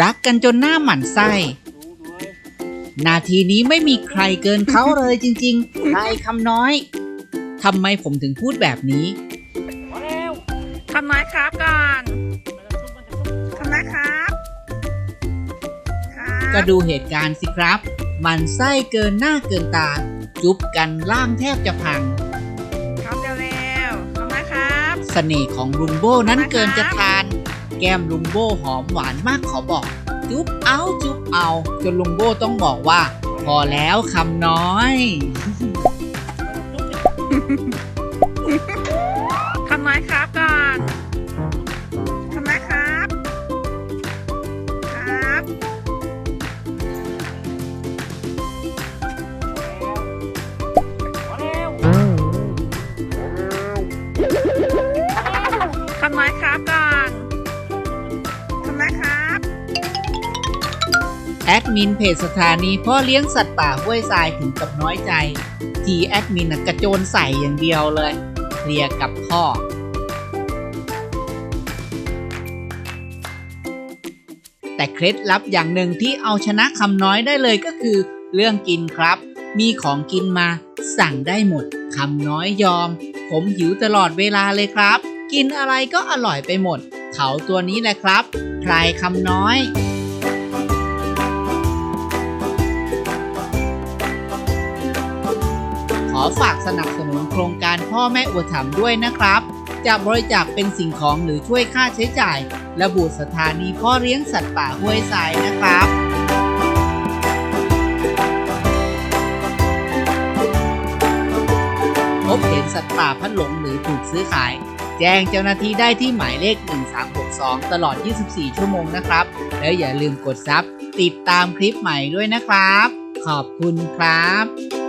รักกันจนหน้าหมั่นไส้ นาทีนี้ไม่มีใครเกินเขาเลยจริงๆใครคำน้อยทำไมผมถึงพูดแบบนี้ทำน้อยครับก่อนทำน้อยครับ ครับก็ดูเหตุการณ์สิครับ มันไส้เกินหน้าเกินตา จุบกันล่างแทบจะพัง ครับเร็วๆทำน้อยครับ เสน่ห์ของลุงโบ้นั้นเกินจะทาน แก้มลุงโบ้หอมหวานมากขอบอก จุ๊บเอาจุ๊บเอา จนลุงโบ้ต้องบอกว่า พอแล้วคำน้อยทำน้อยครับก่อนทำน้อยครับ ครับทำน้อยครับก่อน แอดมินเพจสถานีพ่อเลี้ยงสัตว์ป่าห้วยทรายถึงกับน้อยใจ ทีแอดมินกระโจนใส่อย่างเดียวเลยเคลียร์กับพ่อ แต่เคล็ดลับอย่างหนึ่งที่เอาชนะคำน้อยได้เลยก็คือ เรื่องกินครับ มีของกินมาสั่งได้หมดคำน้อยยอม ผมหิวตลอดเวลาเลยครับ กินอะไรก็อร่อยไปหมด เขาตัวนี้แหละครับ ใครคำน้อย ขอฝากสนับสนุนโครงการพ่อแม่อุปถัมภ์ด้วยนะครับ จะบริจาคเป็นสิ่งของหรือช่วยค่าใช้จ่าย ระบุสถานีพ่อเลี้ยงสัตว์ป่าห้วยทรายนะครับพบเห็นสัตว์ป่าพัดหลงหรือถูกซื้อขาย แจ้งเจ้าหน้าที่ได้ที่หมายเลข 1362 ตลอด 24 ชั่วโมงนะครับ แล้วอย่าลืมกดซับติดตามคลิปใหม่ด้วยนะครับ ขอบคุณครับ